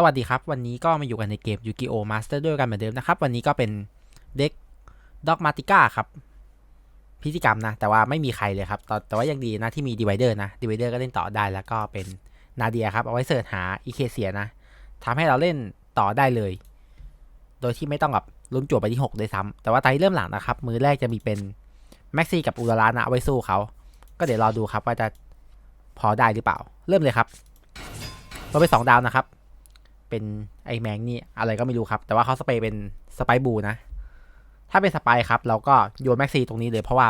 สวัสดีครับ วันนี้ก็มาอยู่กันในเกม Yu-Gi-Oh! Master ด้วยกันเหมือนเดิมนะครับ วันนี้ก็เป็นเด็กด็อกมาติก้าครับ พิธีกรรมนะ แต่ว่าไม่มีใครเลยครับ แต่ว่ายังดีนะที่มีดีไวเดอร์นะดีไวเดอร์ก็เล่นต่อได้แล้วก็เป็นนาเดียครับ เอาไว้เสิร์ชหาอีเคเซียนะทำให้เราเล่นต่อได้เลย โดยที่ไม่ต้องแบบลุ้นจั่วไปที่6ด้วยซ้ำแต่ว่าตอนที่เริ่มหลังนะครับ มือแรกจะมีเป็นแม็กซี่กับอุลารานะเอาไว้สู้เขาก็เดี๋ยวรอดูครับว่าจะพอได้หรือเปล่า เริ่มเลยครับเราไปสองดาวนะครับ เป็นไอแมงนี่อะไรก็ไม่รู้ครับ แต่ว่าเขาสเปรย์เป็นสไปบูนะ ถ้าเป็นสไปครับเราก็โยนแม็กซีตรงนี้เลยเพราะว่า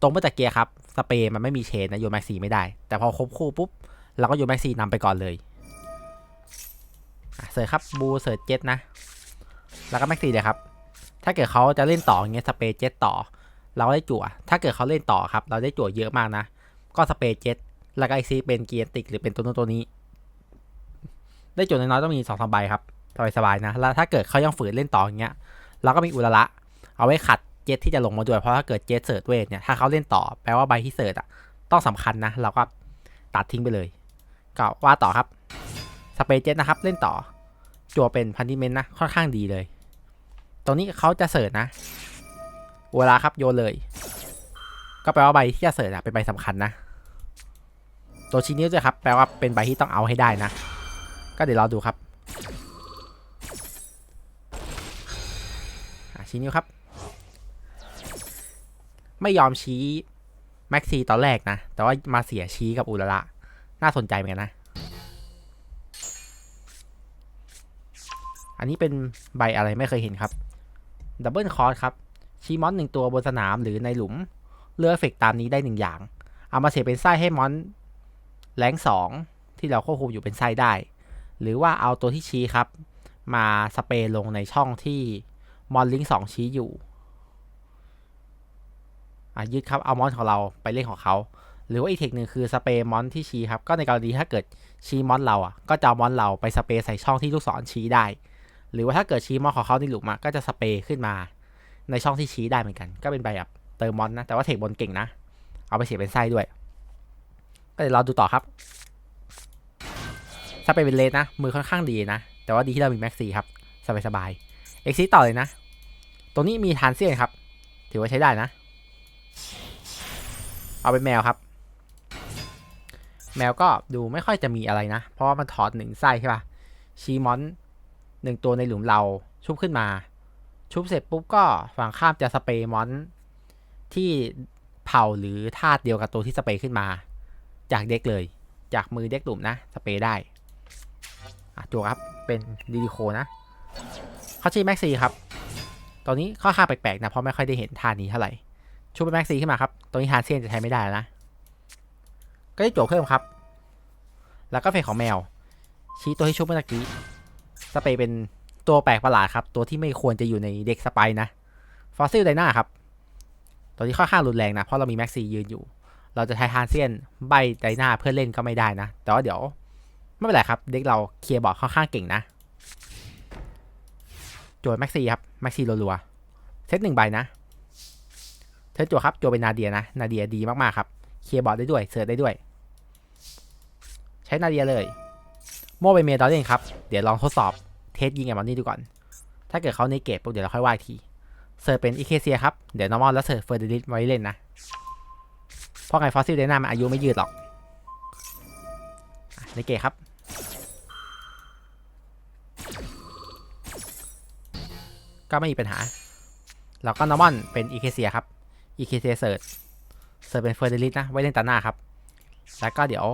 ตรงเมื่อตะเกียร์ครับสเปรย์มันไม่มีเชนนะโยนแม็กซีไม่ได้ แต่พอครบคู่ปุ๊บเราก็โยนแม็กซีนำไปก่อนเลยเสิร์ชครับบูเสิร์ชเจ็ตนะ แล้วก็แม็กซีเลยครับ ถ้าเกิดเขาจะเล่นต่ออย่างเงี้ยสเปรย์เจ็ตต่อ เราได้จั่ว ถ้าเกิดเขาเล่นต่อครับ เราได้จั่วเยอะมากนะ ก็สเปรย์เจ็ตแล้วก็ไอซีเป็นเกียร์ติกหรือเป็นตัวนู้นตัวนี้ ได้จุดน้อยๆต้องมีสองสามใบครับสบายๆนะ แล้วถ้าเกิดเขายังฝืนเล่นต่ออย่างเงี้ย เราก็มีอุลละ เอาไว้ขัดเจ็ตที่จะลงมาด้วย เพราะถ้าเกิดเจ็ตเสิร์ตเวทเนี่ย ถ้าเขาเล่นต่อ แปลว่าใบที่เสิร์ตอะ ต้องสำคัญนะ เราก็ตัดทิ้งไปเลย ก็ว่าต่อครับ สเปรเจ็ตนะครับ เล่นต่อ จัวเป็นพันธิเมนต์นะ ค่อนข้างดีเลย ตรงนี้เขาจะเสิร์ตนะ อุลละครับโยนเลย ก็แปลว่าใบที่จะเสิร์ตอะเป็นใบสำคัญนะ ตัวชี้นิ้วด้วยครับ แปลว่าเป็นใบที่ต้องเอาให้ได้นะ ก็เดี๋ยวเรอดูครับชี้นิ้วครับ ไม่ยอมชี้แม็กซีตอนแรกนะ แต่ว่ามาเสียชี้กับอุลละน่าสนใจเหมือนกันนะ อันนี้เป็นใบอะไรไม่เคยเห็นครับ ดับเบิลคอร์สครับ ชี้มอนหนึ่งตัวบนสนามหรือในหลุม เลือกเฟเฟกตามนี้ได้หนึ่งอย่าง เอามาเสียเป็นไส้ให้มอนแรงสองที่เราควบคุมอยู่เป็นไส้ได้ หรือว่าเอาตัวที่ชี้ครับ มาสเปรย์ลงในช่องที่มอนลิงสองชี้อยู่อยึดครับเอามอนของเราไปเล่นของเขา หรือว่าอีกเทคหนึ่งคือสเปรย์มอนที่ชี้ครับ ก็ในกรณีถ้าเกิดชี้มอนเราอะก็จะมอนเราไปสเปรย์ใส่ช่องที่ลูกศรชี้ได้ หรือว่าถ้าเกิดชี้มอนของเขาในหลุมอะก็จะสเปรย์ขึ้นมา ในช่องที่ชี้ได้เหมือนกัน ก็เป็นใบแบบเติมมอนนะแต่ว่าเทคบนเก่งนะ เอาไปเสียเป็นไส้ด้วย ก็เดี๋ยวเราดูต่อครับ ถ้าไปเป็นเลนนะ มือค่อนข้างดีนะ แต่ว่าดีที่เรามีแม็กซี่ครับ สบายสบายเอ็กซิต่อเลยนะ ตรงนี้มีทานเซียนครับ ถือว่าใช้ได้นะ เอาเป็นแมวครับ แมวก็ดูไม่ค่อยจะมีอะไรนะ เพราะว่ามันถอดหนึ่งไส้ใช่ปะชีมอนหนึ่งตัวในหลุมเราชุบขึ้นมา ชุบเสร็จปุ๊บก็ฝั่งข้ามจะสเปรย์มอนที่เผาหรือธาตุเดียวกับตัวที่สเปรย์ขึ้นมา จากเด็กเลย จากมือเด็กหลุมนะ สเปรย์ได้ อะตัวครับ เป็นดีดิโคนะ เขาชื่อแม็กซี่ครับ ตอนนี้ข้อค่าแปลกๆนะ เพราะไม่ค่อยได้เห็นท่านี้เท่าไหร่ ชุบเป็นแม็กซี่ขึ้นมาครับตรงนี้ฮานเซียนจะใช้ไม่ได้แล้วนะ ก็ได้โจทย์เพิ่มครับ แล้วก็เฟของแมว ชี้ตัวที่ชุบเมื่อกี้ สเปรย์เป็นตัวแปลกประหลาดครับ ตัวที่ไม่ควรจะอยู่ในเด็กสไปนะ ฟอสซิลไดนาครับตัวนี้ค่อนข้ารุนแรงนะ เพราะเรามีแม็กซี่ยืนอยู่ เราจะใช้ฮานเซียนใบไดนาเพื่อเล่นก็ไม่ได้นะ แต่ว่าเดี๋ยว ไม่เป็นไรครับ เด็กเราเคลียร์บอร์ดค่อนข้างเก่งนะ โจทย์แม็กซี่ครับ แม็กซี่รัวๆ เซตหนึ่งใบนะ เธอโจทย์ครับ โจทย์เป็นนาเดียนะ นาเดียดีมากๆครับ เคลียร์บอร์ดได้ด้วย เสิร์ชได้ด้วย ใช้นาเดียเลย โม่ไปเมย์ตอนเล่นครับ เดี๋ยวลองทดสอบ เทสยิงกับมันนี่ดูก่อน ถ้าเกิดเขาในเกตปุ๊บเดี๋ยวเราค่อยว่าที เสิร์ชเป็นอีเคเซียครับ เดี๋ยวนอร์มอลแล้วเสิร์ชเฟอร์เดริสไว้เล่นนะ เพราะไงฟอสซิลเดน่ามันอายุไม่ยืดหรอกในเกตครับ ก็ไม่มีปัญหาเราก็นอร์มอนเป็นอีเคเซียครับอีเคเซียเสิร์ชเสิร์ชเป็นเฟอร์เดลิสนะ ไว้เล่นตาหน้าครับ แล้วก็เดี๋ยว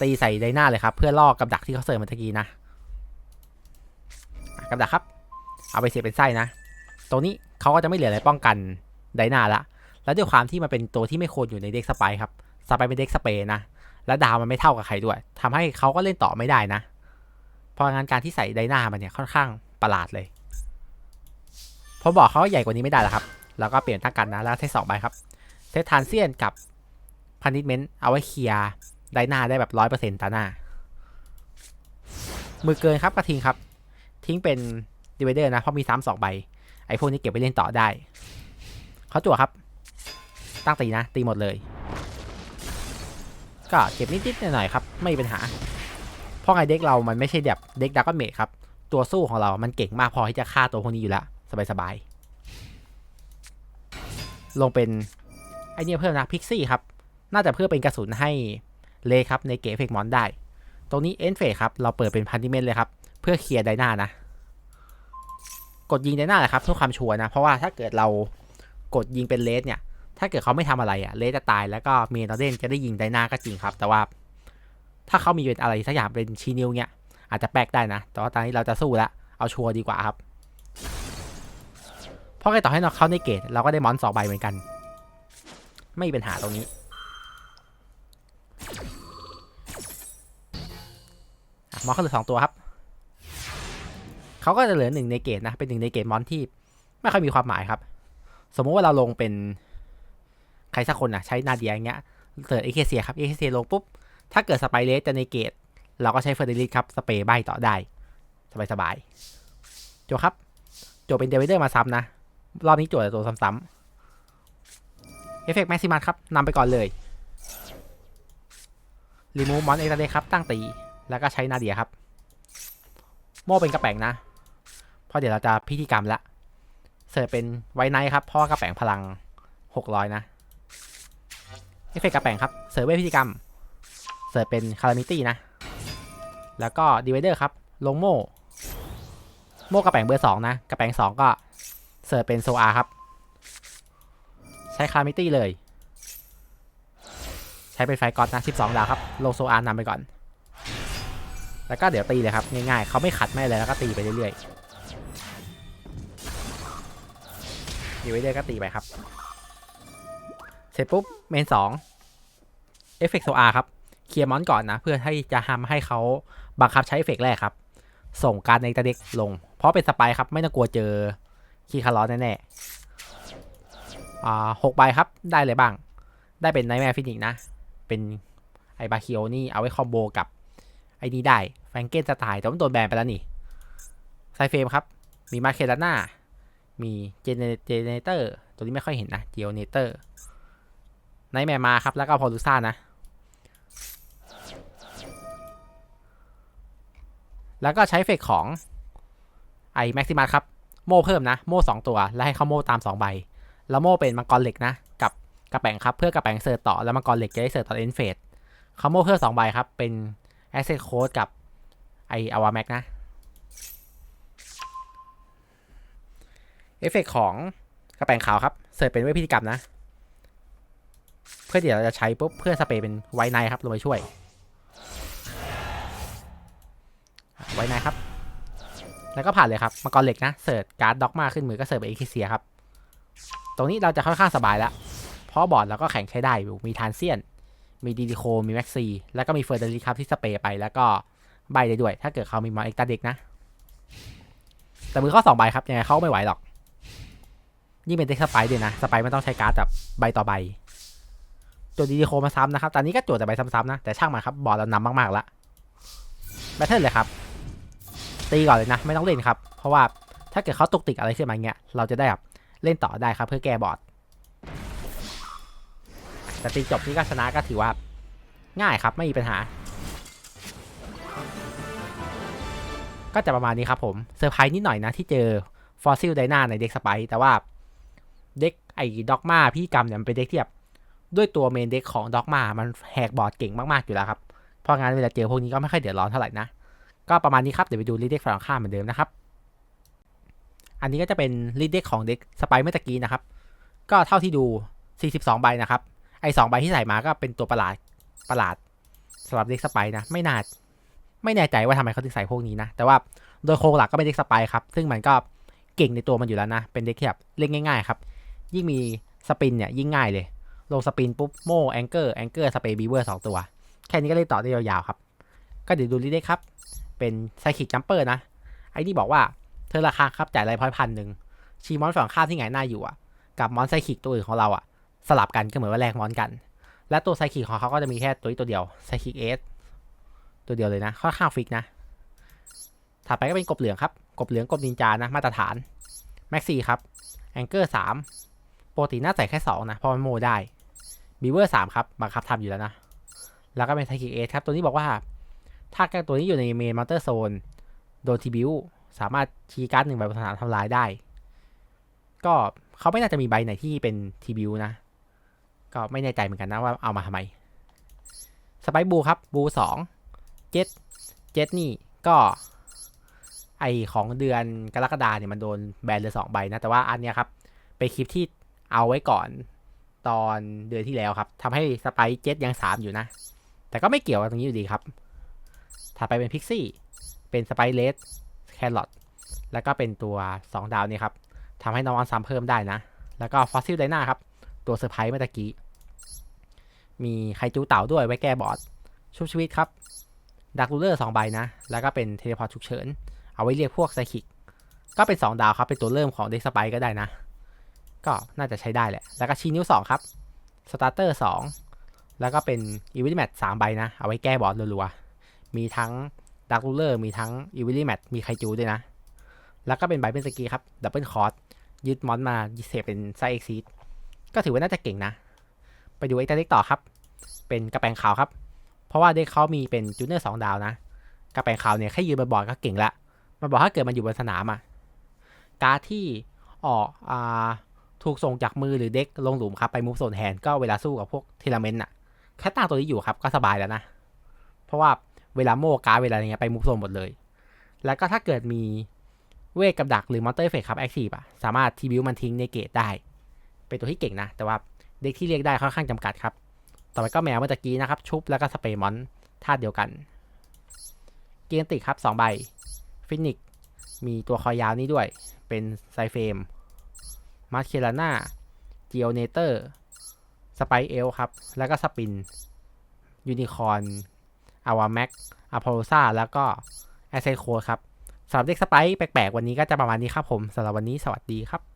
ตีใส่ไดหน้าเลยครับ เพื่อล่อกับดักที่เขาเสิร์ฟเมื่อกี้นะกับดักครับ เอาไปเสียบเป็นไส้นะ ตรงนี้เขาก็จะไม่เหลืออะไรป้องกันไดหน้าละ แล้วด้วยความที่มันเป็นตัวที่ไม่ควรอยู่ในเด็กสไปครับสไปเป็นเด็กสเปย์นะ และดาวมันไม่เท่ากับใครด้วยทำให้เขาก็เล่นต่อไม่ได้นะ เพราะงั้นการที่ใส่ไดหน้ามันเนี่ยค่อนข้างประหลาดเลย ผมบอกเขาใหญ่กว่านี้ไม่ได้แล้วครับ แล้วก็เปลี่ยนตั้งกันนะ แล้วเซตสองใบครับเซตทานเซียนกับพันิชเมนต์เอาไว้เคลียร์ไดหน้าได้แบบร้อยเปอร์เซ็นต์ตาหน้า มือเกินครับกระทิงครับ ทิ้งเป็นดีเวเดอร์นะ เพราะมีซ้ำสองใบ ไอ้พวกนี้เก็บไปเล่นต่อได้ เขาจั่วครับ ตั้งตีนะ ตีหมดเลย ก็เก็บนิดๆหน่อยๆครับ ไม่มีปัญหา เพราะไงเด็กเรามันไม่ใช่แบบเด็กดักก็เมทครับ ตัวสู้ของเรามันเก่งมากพอที่จะฆ่าตัวพวกนี้อยู่แล้ว สบายๆ ลงเป็นไอเนี้ยเพิ่มนะพิกซี่ครับ น่าจะเพื่อเป็นกระสุนให้เลครับในเกมเฟกมอนได้ ตรงนี้เอ็นเฟครับ เราเปิดเป็นพันธิเมนเลยครับ เพื่อเคลียร์ไดนานะ กดยิงไดนาแหละครับเพื่อความชัวร์นะ เพราะว่าถ้าเกิดเรากดยิงเป็นเลสเนี่ย ถ้าเกิดเขาไม่ทำอะไรอะเลสจะตายแล้วก็เมนอเดนจะได้ยิงไดนาก็จริงครับ แต่ว่า ถ้าเขามีเป็นอะไรสักอย่างเป็นชีนิวเนี่ยอาจจะแปลกได้นะ แต่ว่าตอนนี้เราจะสู้แล้วเอาชัวร์ดีกว่าครับ ราะไงต่อให้เราเข้าในเกตเราก็ได้มอนสองใบเหมือนกัน ไม่มีปัญหาตรงนี้มอนเขาเหลือสองตัวครับเขาก็จะเหลือหนึ่งในเกตนะเป็นหนึ่งในเกตมอนที่ไม่ค่อยมีความหมายครับ สมมุติว่าเราลงเป็นใครสักคนนะใช้นาเดียอย่างเงี้ยเกิดเอเคเซียครับเอเคเซียลงปุ๊บ ถ้าเกิดสไปเลสจะในเกต เราก็ใช้เฟอร์ดิลิสครับ สเปรย์ใบต่อได้ สบายๆจบครับ จบเป็นเดวิเดอร์มาซ้ำนะ รอบนี้โจบแต่ตัวซ้ำๆเอฟเฟกต์แม็กซิมัสครับนำไปก่อนเลยรีมูฟมอนเอ็กซ์เดครับ ตั้งตี แล้วก็ใช้นาเดียครับ โม่เป็นกระแปงนะ เพราะเดี๋ยวเราจะพิธีกรรมละ เสิร์ฟเป็นไวไนท์ครับเพราะว่ากระแปงพลัง 600 นะ เอฟเฟกต์กระแปงครับ เสิร์ฟเวพิธีกรรม เสิร์ฟเป็นคารามิตี้นะ แล้วก็ดีไวเดอร์ครับ ลงโม่ โม่กระแปงเบอร์สองนะ กระแปงสองก็ เสิร์ฟเป็นโซอาครับ ใช้คารามิตี้เลย ใช้เป็นไฟกอตนะ 12 ดาวครับ ลงโซอานำไปก่อน แล้วก็เดี๋ยวตีเลยครับ ง่ายๆ เขาไม่ขัดไม่เลยแล้วก็ตีไปเรื่อยๆดีไวเดอร์ก็ตีไปครับ เสร็จปุ๊บ เมนสองเอฟเฟกต์โซอาครับ เคลียร์มอนก่อนนะ เพื่อให้จะทำให้เขาบังคับใช้เอฟเฟกต์แรกครับ ส่งการในตาเด็กลง เพราะเป็นสไปร์ครับ ไม่ต้องกลัวเจอ คีคาร์ลอสแน่ๆอ่าหกใบครับได้เลยบ้าง ได้เป็นไนแมร์ฟินิกนะ เป็นไอบาคิโอนี่เอาไว้คอมโบกับไอ้นี้ได้แฟงเกนจะตายแต่ว่าโดนแบนไปแล้วนี่ไซเฟมครับ มีมาเคลาน่ามีเจเนเจเนเตอร์ตัวนี้ไม่ค่อยเห็นนะเจเนเตอร์ไนแมร์มาครับ แล้วก็พอลูซ่านะ แล้วก็ใช้เฟกของไอแม็กซิมัสครับ โม่เพิ่มนะ โม่สองตัว แล้วให้เขาโม่ตามสองใบ แล้วโม่เป็นมังกรเหล็กนะ กับกระแปงครับ เพื่อกระแปงเสิร์ตต่อ แล้วมังกรเหล็กจะได้เสิร์ตต่อเอ็นเฟสเขาโม่เพิ่มสองใบครับ เป็นแอสเซทโค้ดกับไออวาแม็กนะ เอฟเฟกของกระแปงขาวครับ เสิร์ตเป็นเวทพิธีกรรมนะ เพื่อเดี๋ยวเราจะใช้ปุ๊บเพื่อสเปรย์เป็นไวไนครับลงไปช่วย ไว้นครับ แล้วก็ผ่านเลยครับมังกรเหล็กนะเสิร์ชการ์ดด็อกมาขึ้นมือก็เสิร์ฟไปเอ็กเซียครับ ตรงนี้เราจะค่อนข้างสบายแล้ว เพราะบอร์ดเราก็แข่งใช้ได้อยู่มีทานเซียน มีดีดิโค มีแม็กซี แล้วก็มีเฟอร์เดริครับที่สเปรย์ไปแล้วก็ใบได้ด้วย ถ้าเกิดเขามีมอนเอ็กตาเด็กนะ แต่มือเข้าสองใบครับยังไงเขาไม่ไหวหรอกยิ่งเป็นเด็กสไปด์ด้วยนะสไปด์ไม่ต้องใช้การ์ดแบบใบต่อใบจทย์ดีดิโคมาซ้ำนะครับตอนนี้ก็จทย์แต่ใบซ้ำๆนะแต่ช่างมันครับบอร์ดเรานำมากๆละแบทเทิลเลยครับ ตีก่อนเลยนะ ไม่ต้องเล่นครับ เพราะว่าถ้าเกิดเขาตกติกอะไรขึ้นมาเงี้ย เราจะได้แบบเล่นต่อได้ครับ เพื่อแก้บอดแต่ตีจบนี่ก็ชนะก็ถือว่า ง่ายครับไม่มีปัญหา ก็จะประมาณนี้ครับผมเซอร์ไพรส์นิดหน่อยนะที่เจอฟอสซิลไดนาในเด็กสไปแต่ว่าเด็กไอ้ด็อกมาพี่กรรมเนี่ยมันเป็นเด็กที่แบบด้วยตัวเมนเด็กของด็อกมามันแหกบอร์ดเก่งมากๆอยู่แล้วครับ เพราะงั้นเวลาเจอพวกนี้ก็ไม่ค่อยเดือดร้อนเท่าไหร่นะ ก็ประมาณนี้ครับ เดี๋ยวไปดูลีเด็กฝั่งข้ามเหมือนเดิมนะครับ อันนี้ก็จะเป็นลีเด็กของเด็กสไปเมื่อตะกี้นะครับ ก็เท่าที่ดู 42 ใบนะครับ ไอ้2ใบที่ใส่มาก็เป็นตัวประหลาดประหลาดสำหรับเด็กสไปนะ ไม่น่าไม่แน่ใจว่าทำไมเขาถึงใส่พวกนี้นะ แต่ว่าโดยโครงหลักก็เป็นเด็กสไปครับ ซึ่งมันก็เก่งในตัวมันอยู่แล้วนะ เป็นเด็กแบบเล่นง่ายๆครับ ยิ่งมีสปินเนี่ยยิ่งง่ายเลย ลงสปินปุ๊บโม่แองเกอร์แองเกอร์สเปย์บีเวอร์สองตัว แค่นี้ก็เล่นต่อได้ยาวๆครับ ก็เดี๋ยวดูลีเด็กครับ เป็นไซคิกจัมเปอร์นะ ไอ้นี่บอกว่าเธอราคาครับจ่ายไรพอยพันหนึ่งชีมอนฝั่งข้ามที่ไงหน้าอยู่อะ กับมอนไซคิกตัวอื่นของเราอะ สลับกันก็เหมือนว่าแลกมอนกัน และตัวไซคิกของเขาก็จะมีแค่ตัวนี้ตัวเดียวไซคิกเอสตัวเดียวเลยนะค่อนข้างฟิกนะถัดไปก็เป็นกบเหลืองครับ กบเหลืองกบนินจานะมาตรฐานแม็กซี่ครับแองเกอร์สามปกติน่าใส่แค่สองนะเพราะมันโมได้บีเวอร์สามครับบังคับทำอยู่แล้วนะแล้วก็เป็นไซคิกเอสครับ ตัวนี้บอกว่า ถ้าตัวนี้อยู่ในเมนมอนเตอร์โซนโดนทีบิวสามารถชีการ์ดหนึ่งใบบนสนามทำลายได้ ก็เขาไม่น่าจะมีใบไหนที่เป็นทีบิวนะ ก็ไม่แน่ใจเหมือนกันนะว่าเอามาทำไมสไปบูครับบูสองเจ็ดเจ็ดนี่ก็ไอของเดือนกรกฎาเนี่ยมันโดนแบนเลยสองใบนะ แต่ว่าอันเนี้ยครับเป็นคลิปที่เอาไว้ก่อนตอนเดือนที่แล้วครับทำให้สไปเจ็ดยังสามอยู่นะ แต่ก็ไม่เกี่ยวกับตรงนี้อยู่ดีครับ ถัดไปเป็นพิกซี่ เป็นสไปเลสแครอทแล้วก็เป็นตัว 2 ดาวนี่ครับทำให้น้องออนซ้ำเพิ่มได้นะ แล้วก็ฟอสซิลไดนาครับ ตัวเซอร์ไพรส์เมื่อกี้ มีไคจูเต่าด้วยไว้แก้บอร์ดชุบชีวิตครับดักลูเลอร์สองใบนะ แล้วก็เป็นเทเลพอร์ตฉุกเฉิน เอาไว้เรียกพวกไซคิก ก็เป็น 2 ดาวครับ เป็นตัวเริ่มของเด็กสไปก็ได้นะ ก็น่าจะใช้ได้แหละ แล้วก็ชีนิ้ว 2 ครับสตาร์เตอร์2แล้วก็เป็นอีวิลแมทสามใบนะ เอาไว้แก้บอร์ดรัวๆ มีทั้งดักลูเลอร์มีทั้งอีวิลี่แมทมีไคจูด้วยนะ แล้วก็เป็นใบเป็นสกีครับ ดับเบิลคอร์สยึดมอนมาเสพเป็นไซเอ็กซีดก็ถือว่าน่าจะเก่งนะ ไปดูไอ้ตัวเล็กต่อครับ เป็นกระแปงขาวครับ เพราะว่าเด็กเขามีเป็นจูเนอร์สองดาวนะ กระแปงขาวเนี่ยแค่ยืนบนบอร์ดก็เก่งละมันบอกถ้าเกิดมันอยู่บนสนามอะการที่ออกอ่าถูกส่งจากมือหรือเด็กลงหลุมครับไปมูฟโซนแทนก็เวลาสู้กับพวกเทีลเมนต์อะแค่ตั้งตัวนี้อยู่ครับก็สบายแล้วนะ เพราะว่า เวลาโม่การเวลาอะไรเงี้ยไปมูฟโซนหมดเลย แล้วก็ถ้าเกิดมีเวทกับดักหรือมอนเตอร์เฟกครับแอคทีฟอะสามารถทีบิวมันทิ้งในเกตได้ เป็นตัวที่เก่งนะ แต่ว่าเด็กที่เรียกได้ค่อนข้างจำกัดครับ ต่อไปก็แมวเมื่อกี้นะครับ ชุบแล้วก็สเปรย์มอนธาตุเดียวกัน เกียนติกครับ2ใบฟินิกมีตัวคอยาวนี้ด้วย เป็นไซเฟมมาร์เคลาน่าจิโอเนเตอร์สไปเอลครับ แล้วก็สปินยูนิคอน อาวาแม็กอพอลซาแล้วก็แอสเซโคครับสำหรับเด็กสไปแปลกๆวันนี้ก็จะประมาณนี้ครับผมสำหรับวันนี้สวัสดีครับ